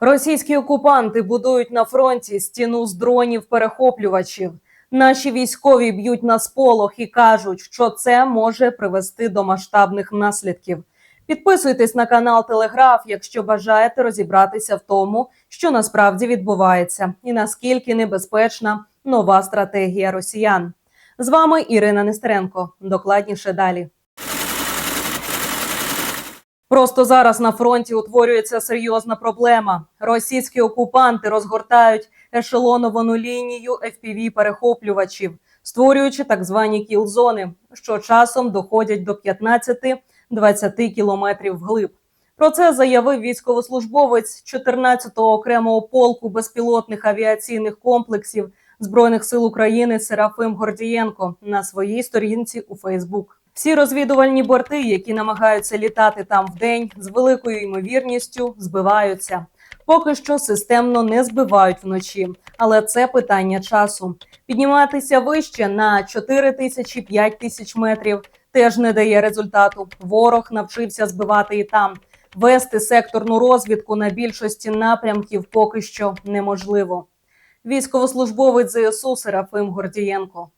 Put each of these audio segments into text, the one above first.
Російські окупанти будують на фронті стіну з дронів-перехоплювачів. Наші військові б'ють на сполох і кажуть, що це може привести до масштабних наслідків. Підписуйтесь на канал Телеграф, якщо бажаєте розібратися в тому, що насправді відбувається, і наскільки небезпечна нова стратегія росіян. З вами Ірина Нестеренко. Докладніше далі. Просто зараз на фронті утворюється серйозна проблема. Російські окупанти розгортають ешелоновану лінію fpv перехоплювачів, створюючи так звані кіл-зони, що часом доходять до 15-20 кілометрів вглиб. Про це заявив військовослужбовець 14-го окремого полку безпілотних авіаційних комплексів збройних сил України Серафим Гордієнко на своїй сторінці у Фейсбук. Всі розвідувальні борти, які намагаються літати там вдень, з великою ймовірністю збиваються. Поки що системно не збивають вночі, але це питання часу. Підніматися вище на 4 тисячі 5 тисяч метрів теж не дає результату. Ворог навчився збивати і там. Вести секторну розвідку на більшості напрямків поки що неможливо. Військовослужбовець ЗСУ Серафим Гордієнко.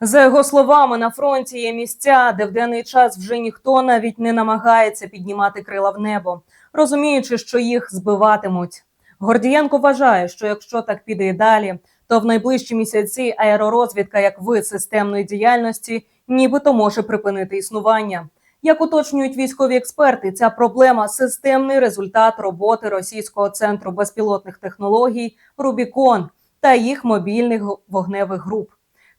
За його словами, на фронті є місця, де в денний час вже ніхто навіть не намагається піднімати крила в небо, розуміючи, що їх збиватимуть. Гордієнко вважає, що якщо так піде і далі, то в найближчі місяці аеророзвідка як вид системної діяльності нібито може припинити існування. Як уточнюють військові експерти, ця проблема системний результат роботи російського центру безпілотних технологій Рубікон та їх мобільних вогневих груп.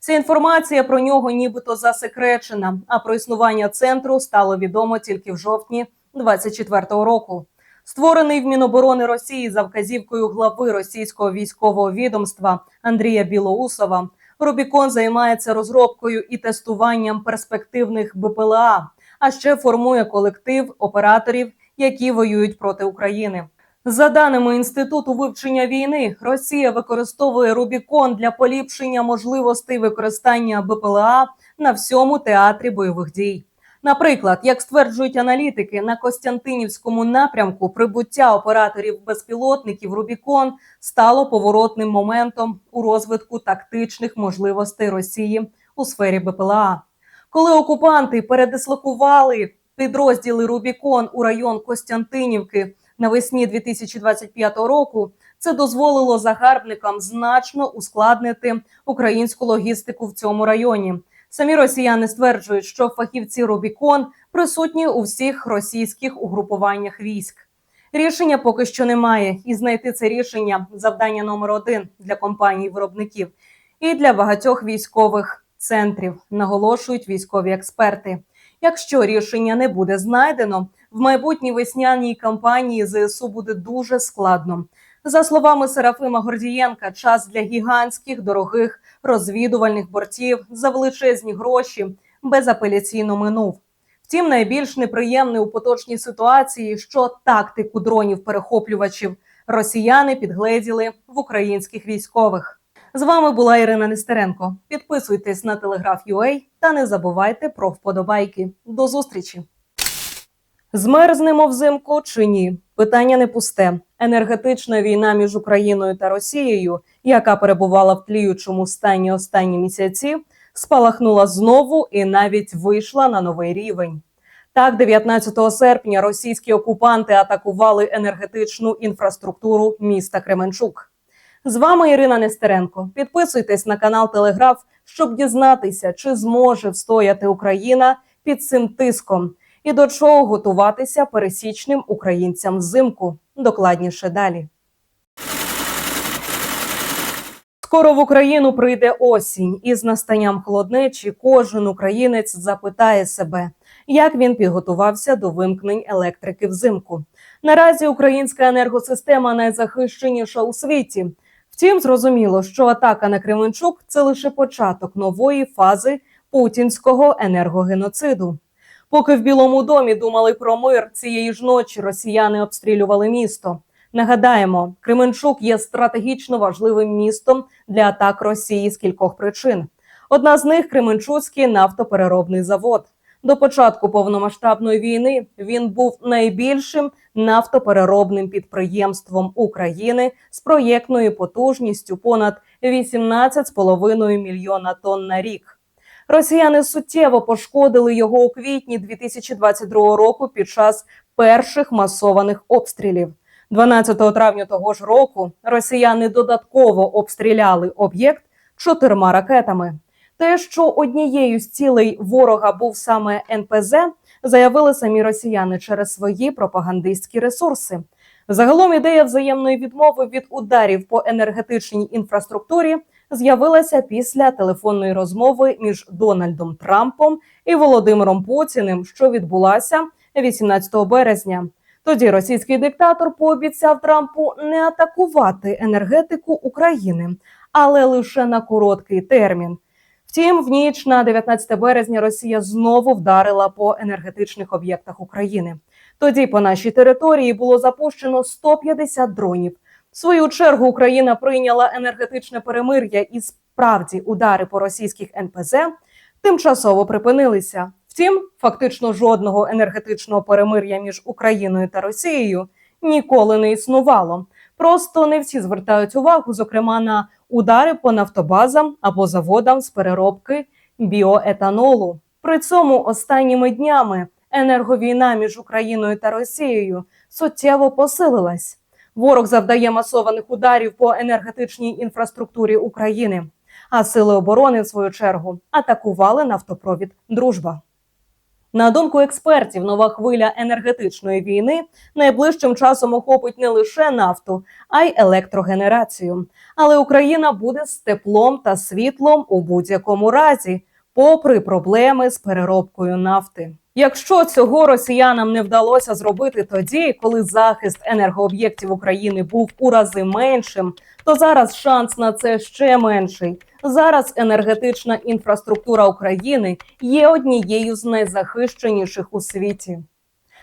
Ця інформація про нього нібито засекречена. А про існування центру стало відомо тільки в жовтні 24-го року. Створений в Міноборони Росії за вказівкою глави російського військового відомства Андрія Білоусова. Рубікон займається розробкою і тестуванням перспективних БПЛА, а ще формує колектив операторів, які воюють проти України. За даними інституту вивчення війни, Росія використовує Рубікон для поліпшення можливостей використання БПЛА на всьому театрі бойових дій. Наприклад, як стверджують аналітики, на Костянтинівському напрямку прибуття операторів безпілотників Рубікон стало поворотним моментом у розвитку тактичних можливостей Росії у сфері БПЛА. Коли окупанти передислокували підрозділи Рубікон у район Костянтинівки навесні 2025 року, це дозволило загарбникам значно ускладнити українську логістику в цьому районі. Самі росіяни стверджують, що фахівці Рубікон присутні у всіх російських угрупуваннях військ. Рішення поки що немає, і знайти це рішення завдання номер один для компаній виробників і для багатьох військових центрів, наголошують військові експерти. Якщо рішення не буде знайдено, в майбутній весняній кампанії ЗСУ буде дуже складно. За словами Серафима Гордієнка, час для гігантських дорогих розвідувальних бортів за величезні гроші безапеляційно минув. Втім, найбільш неприємне у поточній ситуації, що тактику дронів перехоплювачів росіяни підгледіли в українських військових. З вами була Ірина Нестеренко. Підписуйтесь на телеграф UA та не забувайте про вподобайки. До зустрічі! Змерзнемо взимку чи ні? Питання не пусте. Енергетична війна між Україною та Росією, яка перебувала в тліючому стані останні місяці, спалахнула знову і навіть вийшла на новий рівень. Так, 19 серпня російські окупанти атакували енергетичну інфраструктуру міста Кременчук. З вами Ірина Нестеренко. Підписуйтесь на канал Телеграф, щоб дізнатися, чи зможе встояти Україна під цим тиском і до чого готуватися пересічним українцям взимку. Докладніше далі. Скоро в Україну прийде осінь, і з настанням холоднечі кожен українець запитає себе, як він підготувався до вимкнень електрики взимку. Наразі українська енергосистема найзахищеніша у світі. Втім, зрозуміло, що атака на Кременчук це лише початок нової фази путінського енергогеноциду. Поки в Білому домі думали про мир цієї ж ночі, росіяни обстрілювали місто. Нагадаємо, Кременчук є стратегічно важливим містом для атак Росії з кількох причин. Одна з них Кременчуцький нафтопереробний завод. До початку повномасштабної війни він був найбільшим нафтопереробним підприємством України з проєктною потужністю понад 18,5 мільйона тонн на рік. Росіяни суттєво пошкодили його у квітні 2022 року під час перших масованих обстрілів. 12 травня того ж року росіяни додатково обстріляли об'єкт чотирма ракетами. Те, що однією з цілей ворога був саме НПЗ, заявили самі росіяни через свої пропагандистські ресурси. Загалом ідея взаємної відмови від ударів по енергетичній інфраструктурі з'явилася після телефонної розмови між Дональдом Трампом і Володимиром Путіним, що відбулася 18 березня. Тоді російський диктатор пообіцяв Трампу не атакувати енергетику України, але лише на короткий термін. Втім, в ніч на 19 березня Росія знову вдарила по енергетичних об'єктах України. Тоді по нашій території було запущено 150 дронів. В свою чергу Україна прийняла енергетичне перемир'я, і справді удари по російських НПЗ тимчасово припинилися. Втім, фактично жодного енергетичного перемир'я між Україною та Росією ніколи не існувало. Просто не всі звертають увагу, зокрема на удари по нафтобазам або заводам з переробки біоетанолу. При цьому останніми днями енерговійна між Україною та Росією суттєво посилилась. Ворог завдає масованих ударів по енергетичній інфраструктурі України. А сили оборони, в свою чергу, атакували нафтопровід Дружба. На думку експертів, нова хвиля енергетичної війни найближчим часом охопить не лише нафту, а й електрогенерацію. Але Україна буде з теплом та світлом у будь-якому разі, попри проблеми з переробкою нафти. Якщо цього росіянам не вдалося зробити тоді, коли захист енергооб'єктів України був у рази меншим, то зараз шанс на це ще менший. Зараз енергетична інфраструктура України є однією з найзахищеніших у світі.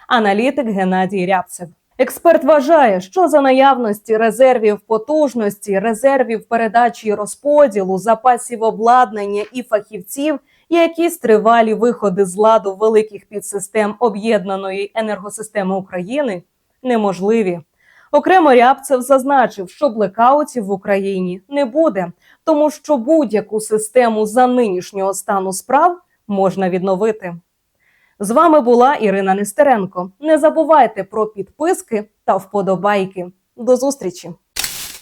Аналітик Геннадій Рябцев. Експерт вважає, що за наявності резервів потужності, резервів передачі і розподілу, запасів обладнання і фахівців, якісь тривалі виходи з ладу великих підсистем об'єднаної енергосистеми України неможливі. Окремо Рябцев зазначив, що блекаутів в Україні не буде, тому що будь-яку систему за нинішнього стану справ можна відновити. З вами була Ірина Нестеренко. Не забувайте про підписки та вподобайки. До зустрічі!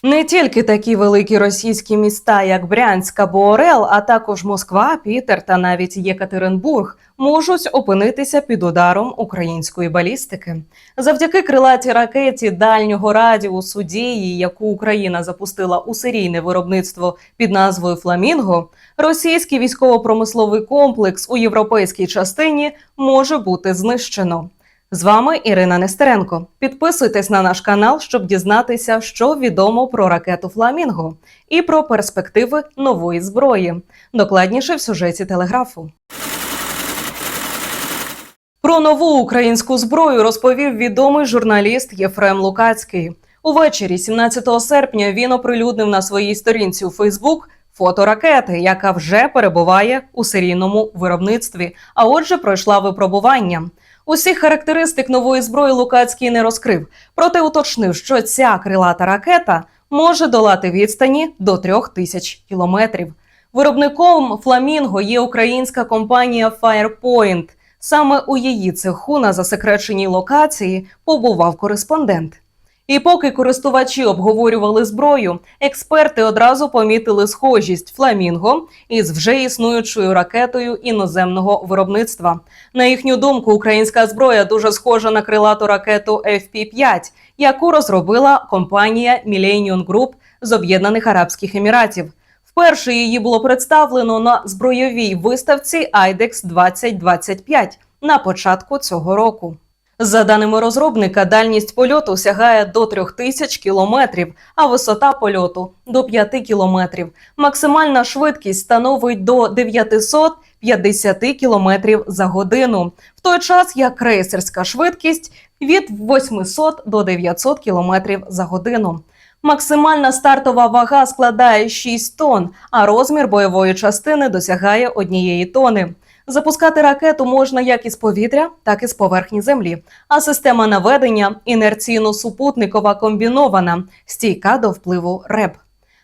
Не тільки такі великі російські міста, як Брянськ або Орел, а також Москва, Пітер та навіть Єкатеринбург можуть опинитися під ударом української балістики. Завдяки крилатій ракеті дальнього радіусу дії, яку Україна запустила у серійне виробництво під назвою Фламінго, російський військово-промисловий комплекс у європейській частині може бути знищено. З вами Ірина Нестеренко. Підписуйтесь на наш канал, щоб дізнатися, що відомо про ракету Фламінго і про перспективи нової зброї. Докладніше в сюжеті телеграфу. Про нову українську зброю розповів відомий журналіст Єфрем Лукацький. Увечері, 17 серпня, він оприлюднив на своїй сторінці у Фейсбук фото ракети, яка вже перебуває у серійному виробництві, а отже, пройшла випробування. Усіх характеристик нової зброї Лукацький не розкрив, проте уточнив, що ця крилата ракета може долати відстані до трьох тисяч кілометрів. Виробником Фламінго є українська компанія Firepoint. Саме у її цеху на засекреченій локації побував кореспондент. І поки користувачі обговорювали зброю, експерти одразу помітили схожість фламінго із вже існуючою ракетою іноземного виробництва. На їхню думку, українська зброя дуже схожа на крилату ракету FP-5, яку розробила компанія Millennium Group з Об'єднаних Арабських Еміратів. Вперше її було представлено на збройовій виставці IDEX 2025 на початку цього року. За даними розробника, дальність польоту сягає до 3000 кілометрів, а висота польоту до 5 кілометрів. Максимальна швидкість становить до 950 кілометрів за годину, в той час як крейсерська швидкість від 800 до 900 кілометрів за годину. Максимальна стартова вага складає 6 тонн, а розмір бойової частини досягає однієї тони. Запускати ракету можна як із повітря, так і з поверхні землі. А система наведення інерційно-супутникова комбінована, стійка до впливу РЕБ.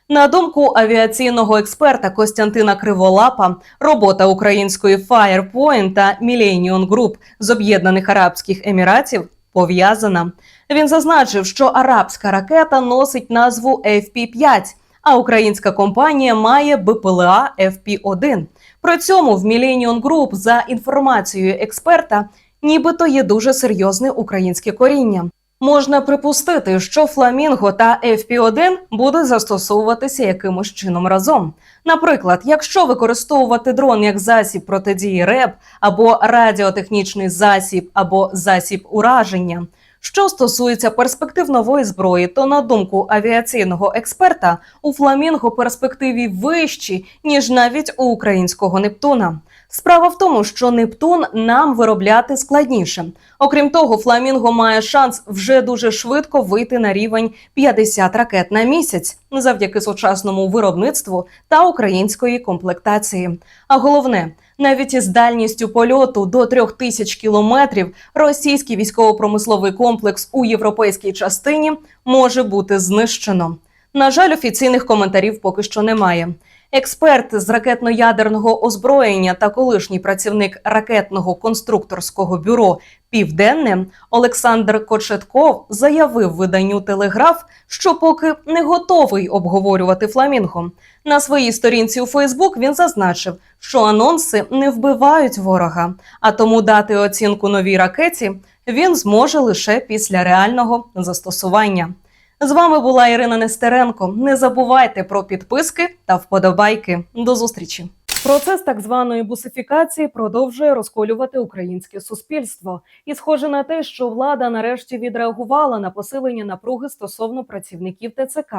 На думку авіаційного експерта Костянтина Криволапа, робота української Firepoint та Millennium Group з Об'єднаних Арабських Еміратів пов'язана. Він зазначив, що арабська ракета носить назву FP-5, а українська компанія має БПЛА FP-1. При цьому в Millennium Group, за інформацією експерта, нібито є дуже серйозне українське коріння. Можна припустити, що фламінго та FP-1 будуть застосовуватися якимось чином разом. Наприклад, якщо використовувати дрон як засіб протидії РЕБ або радіотехнічний засіб або засіб ураження. Що стосується перспектив нової зброї, то на думку авіаційного експерта, у фламінго перспективі вищі ніж навіть у українського Нептуна. Справа в тому, що Нептун нам виробляти складніше. Окрім того, фламінго має шанс вже дуже швидко вийти на рівень 50 ракет на місяць завдяки сучасному виробництву та української комплектації. А головне, навіть із дальністю польоту до 3000 кілометрів російський військово-промисловий комплекс у європейській частині може бути знищено. На жаль, офіційних коментарів поки що немає. Експерт з ракетно-ядерного озброєння та колишній працівник ракетного конструкторського бюро Південне Олександр Кочетков заявив виданню Телеграф, що поки не готовий обговорювати фламінго. На своїй сторінці у Фейсбук він зазначив, що анонси не вбивають ворога, а тому дати оцінку новій ракеті він зможе лише після реального застосування. З вами була Ірина Нестеренко. Не забувайте про підписки та вподобайки. До зустрічі. Процес так званої бусифікації продовжує розколювати українське суспільство, і схоже на те, що влада нарешті відреагувала на посилення напруги стосовно працівників ТЦК,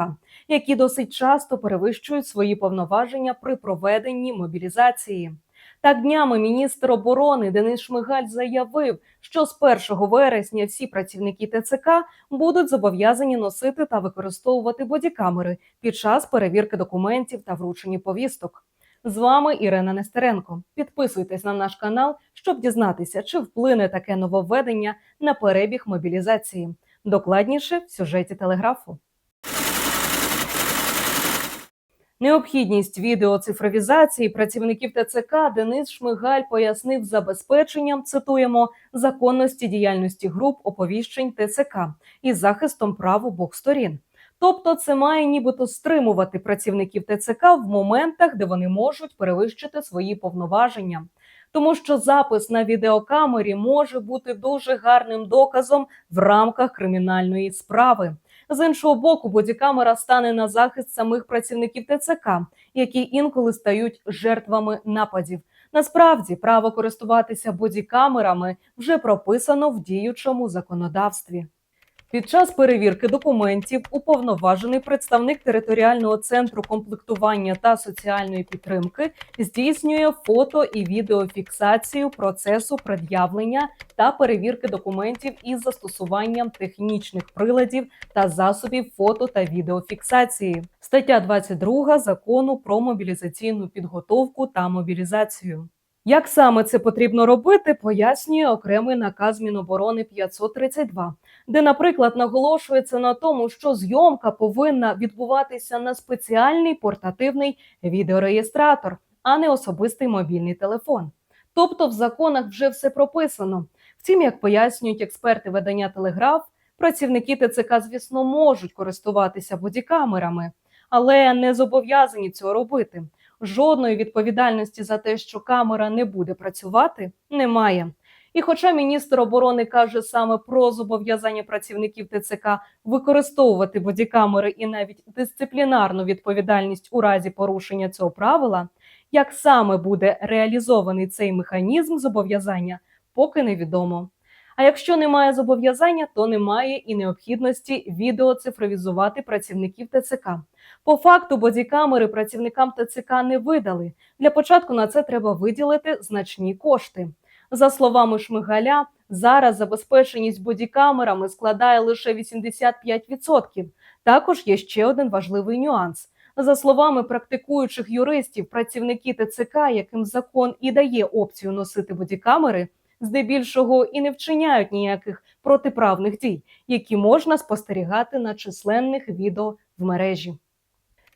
які досить часто перевищують свої повноваження при проведенні мобілізації. Так днями міністр оборони Денис Шмигаль заявив, що з 1 вересня всі працівники ТЦК будуть зобов'язані носити та використовувати бодікамери під час перевірки документів та вручення повісток. З вами Ірина Нестеренко. Підписуйтесь на наш канал, щоб дізнатися, чи вплине таке нововведення на перебіг мобілізації. Докладніше в сюжеті телеграфу. Необхідність відеоцифровізації працівників ТЦК Денис Шмигаль пояснив забезпеченням, цитуємо, законності діяльності груп оповіщень ТЦК із захистом прав обох сторін. Тобто, це має нібито стримувати працівників ТЦК в моментах, де вони можуть перевищити свої повноваження. Тому що запис на відеокамері може бути дуже гарним доказом в рамках кримінальної справи. З іншого боку, бодікамера стане на захист самих працівників ТЦК, які інколи стають жертвами нападів. Насправді, право користуватися бодікамерами вже прописано в діючому законодавстві. Під час перевірки документів уповноважений представник територіального центру комплектування та соціальної підтримки здійснює фото і відеофіксацію процесу пред'явлення та перевірки документів із застосуванням технічних приладів та засобів фото та відеофіксації. Стаття 22 закону про мобілізаційну підготовку та мобілізацію. Як саме це потрібно робити, пояснює окремий наказ Міноборони 532, де, наприклад, наголошується на тому, що зйомка повинна відбуватися на спеціальний портативний відеореєстратор, а не особистий мобільний телефон. Тобто в законах вже все прописано. Втім, як пояснюють експерти видання Телеграф, працівники ТЦК, звісно, можуть користуватися бодікамерами, але не зобов'язані цього робити. Жодної відповідальності за те, що камера не буде працювати, немає. І хоча міністр оборони каже саме про зобов'язання працівників ТЦК використовувати бодікамери і навіть дисциплінарну відповідальність у разі порушення цього правила, як саме буде реалізований цей механізм зобов'язання, поки невідомо. А якщо немає зобов'язання, то немає і необхідності відеоцифровізувати працівників ТЦК. По факту бодікамери працівникам ТЦК не видали. Для початку на це треба виділити значні кошти. За словами Шмигаля, зараз забезпеченість бодікамерами складає лише 85%. Також є ще один важливий нюанс. За словами практикуючих юристів, працівники ТЦК, яким закон і дає опцію носити бодікамери, здебільшого і не вчиняють ніяких протиправних дій, які можна спостерігати на численних відео в мережі.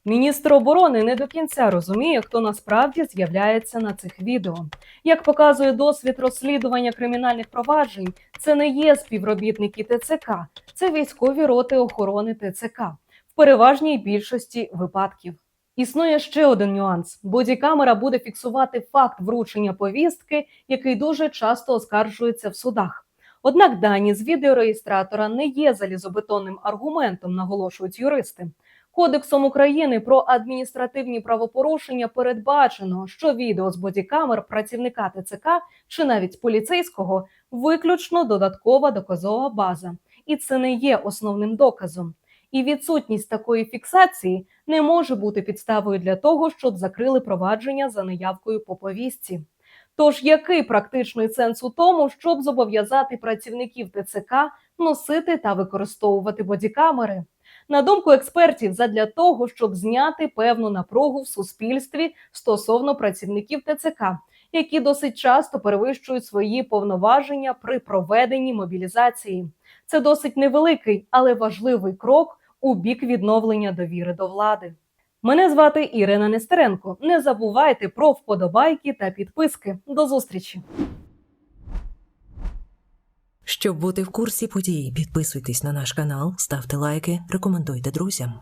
Міністр оборони не до кінця розуміє, хто насправді з'являється на цих відео. Як показує досвід розслідування кримінальних проваджень, це не є співробітники ТЦК, це військові роти охорони ТЦК в переважній більшості випадків. Існує ще один нюанс: бодікамера буде фіксувати факт вручення повістки, який дуже часто оскаржується в судах. Однак дані з відеореєстратора не є залізобетонним аргументом, наголошують юристи. Кодексом України про адміністративні правопорушення передбачено, що відео з бодікамер працівника ТЦК чи навіть поліцейського виключно додаткова доказова база, і це не є основним доказом. І відсутність такої фіксації не може бути підставою для того, щоб закрили провадження за неявкою по повістці. Тож який практичний сенс у тому, щоб зобов'язати працівників ТЦК носити та використовувати бодікамери? На думку експертів, задля того, щоб зняти певну напругу в суспільстві стосовно працівників ТЦК, які досить часто перевищують свої повноваження при проведенні мобілізації. Це досить невеликий, але важливий крок у бік відновлення довіри до влади. Мене звати Ірина Нестеренко. Не забувайте про вподобайки та підписки. До зустрічі! Щоб бути в курсі подій, підписуйтесь на наш канал, ставте лайки, рекомендуйте друзям.